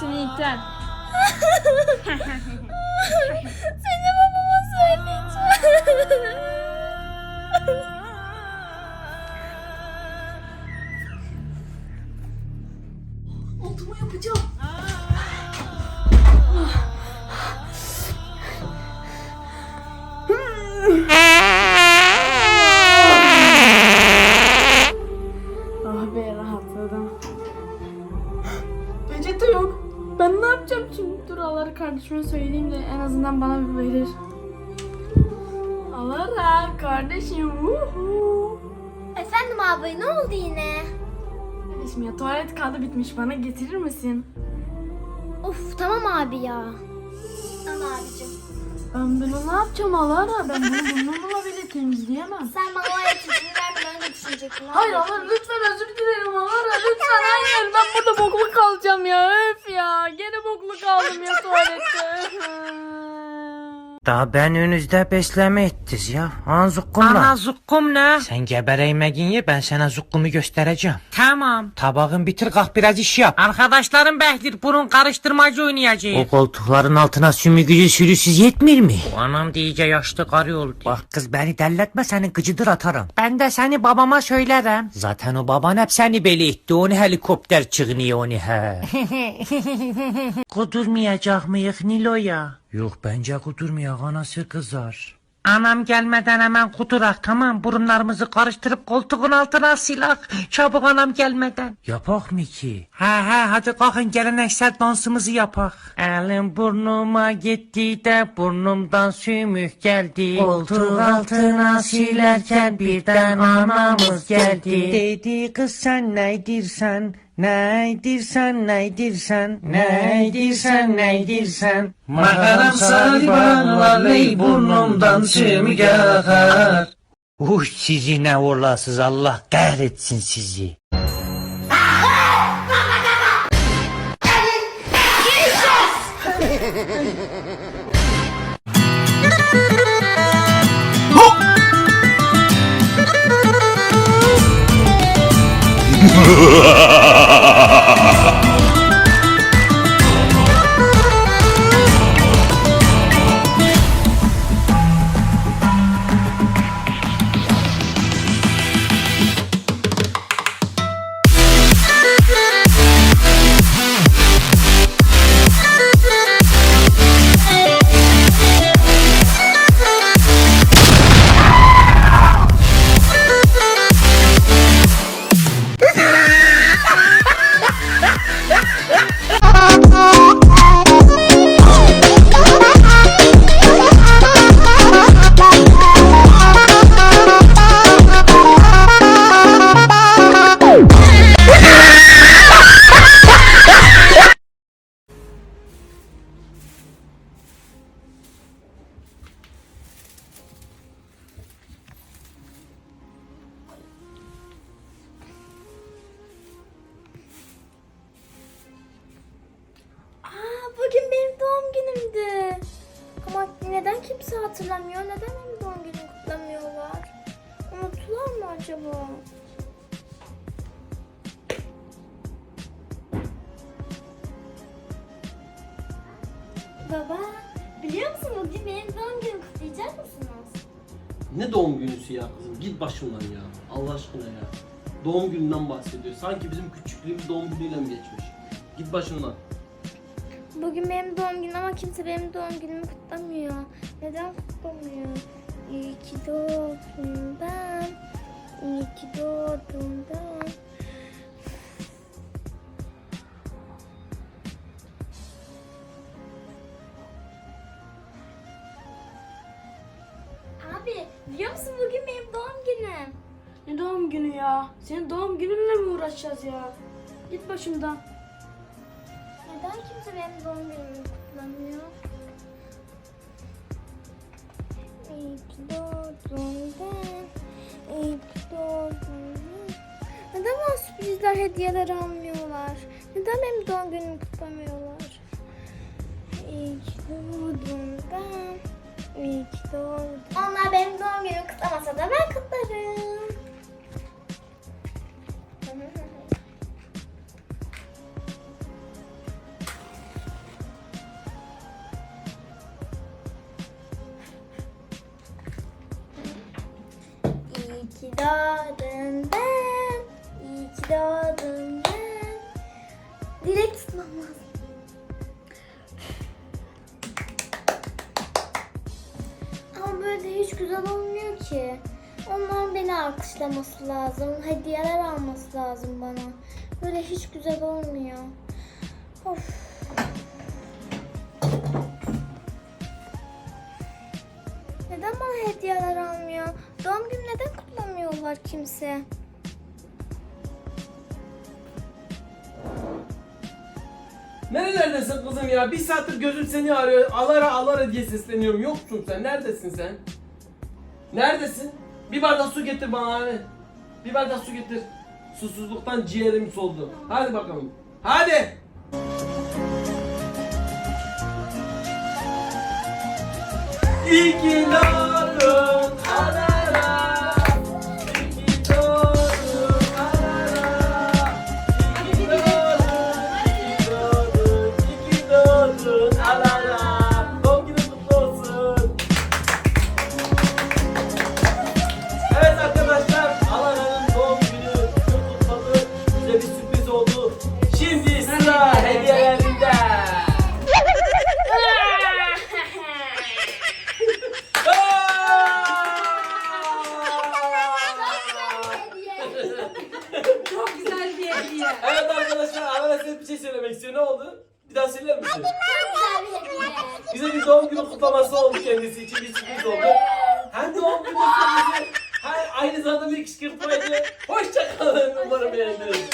seni iptal. Seni babama söyleyeceğim. Altıma yapacağım. Kardeşime söyleyeyim de en azından bana bir verir. Alara kardeşim. Vuhu. Efendim abi ne oldu yine? Kardeşim ya tuvalet kağıdı bitmiş bana getirir misin? Of tamam abi ya. Tamam abicim. Ben bunu ne yapacağım Alara? Ben bunu burnumla bile temizleyemem. Sen bana o etikini vermeden önce düşünecektin. Hayır Alara lütfen özür dilerim Alara hayır ben burada boklu kalacağım ya. Öf ya. Gene boklu kaldım ya tuvalette. Da ben önünüzde besleme ettiz ya. Han zukkumla. Ana zukkum ne? Sen gebereymekin ye ben sana zukkumu göstereceğim. Tamam. Tabağın bitir kalk biraz iş yap. Arkadaşlarım Behlir burun karıştırmacı oynayacağız. O koltukların altına sümüğü sürüsüz yetmir mi? O anam iyice yaşlı karı oldu. Bak kız beni delletme seni gıcıdır atarım. Ben de seni babama söylerim. Zaten o baban hep seni beli etti onu helikopter çıkınıyor onu he. Kudurmayacak mıyık Nilo'ya? Yok bence kudurmayak anası kızar. Anam gelmeden hemen kudurak tamam burunlarımızı karıştırıp koltuğun altına silak. Çabuk anam gelmeden. Yapak mı ki? He he hadi kalkın geleneksel dansımızı yapak. Elim burnuma gitti de burnumdan sümük geldi. Koltuğun altına silerken birden anamız geldi. Dedi kız sen neydirsen? Neydirsen neydirsen neydirsen neydirsen Makaram sarıban vallahi burnumdan sümük akar Uy sizi ne uğurlasız Allah kahretsin sizi. Aa, ¡Ja! neden kimse hatırlamıyor? Neden benim doğum günümü kutlamıyorlar? Unuttular mı acaba? Baba, biliyor musun bugün benim doğum günümü kutlayacak mısınız? Ne doğum günüsü ya kızım? Git başımdan ya. Allah aşkına ya. Doğum gününden bahsediyor. Sanki bizim küçüklüğümüz doğum günüyle mi geçmiş? Git başımdan. Bugün benim doğum günüm ama kimse benim doğum günümü kutlamıyor. Neden kutlamıyor? İyi ki doğdun ben. İyi ki doğdun ben. Abi biliyor musun bugün benim doğum günüm. Ne doğum günü ya? Senin doğum gününle mi uğraşacağız ya? Git başımdan. Neden kimse benim doğum günümü kutlamıyor? İyi ki doğdun ben. İyi ki doğdun. Neden bana sürprizler, hediyeler almıyorlar? Neden benim doğum günümü kutlamıyorlar? İyi ki doğdun ben. İyi ki doğdun. Onlar benim doğum günümü kutlamasa da ben kutlarım. Doğdun ben. Dilek tutmam lazım. Ama böyle hiç güzel olmuyor ki. Onların beni alkışlaması lazım. Hediyeler alması lazım bana. Böyle hiç güzel olmuyor. Of. Neden bana hediyeler almıyor? Doğum günü neden kutlamıyorlar kimse? Nerelerdesin kızım ya? Bir saattir gözüm seni arıyor. Alara alara diye sesleniyorum. Yoksun sen. Neredesin sen? Neredesin? Bir bardak su getir bana hadi. Bir bardak su getir. Susuzluktan ciğerim soldu. Hadi bakalım. Hadi. İyi ki doğdun şey söylemek istiyor. Ne oldu? Bir daha söyler misin? Bize bir doğum günü kutlaması oldu kendisi için bir sürpriz oldu. Hem doğum günü sürprizi hem aynı zamanda bir kışkırtmaydı. Hoşçakalın. Umarım beğendiniz.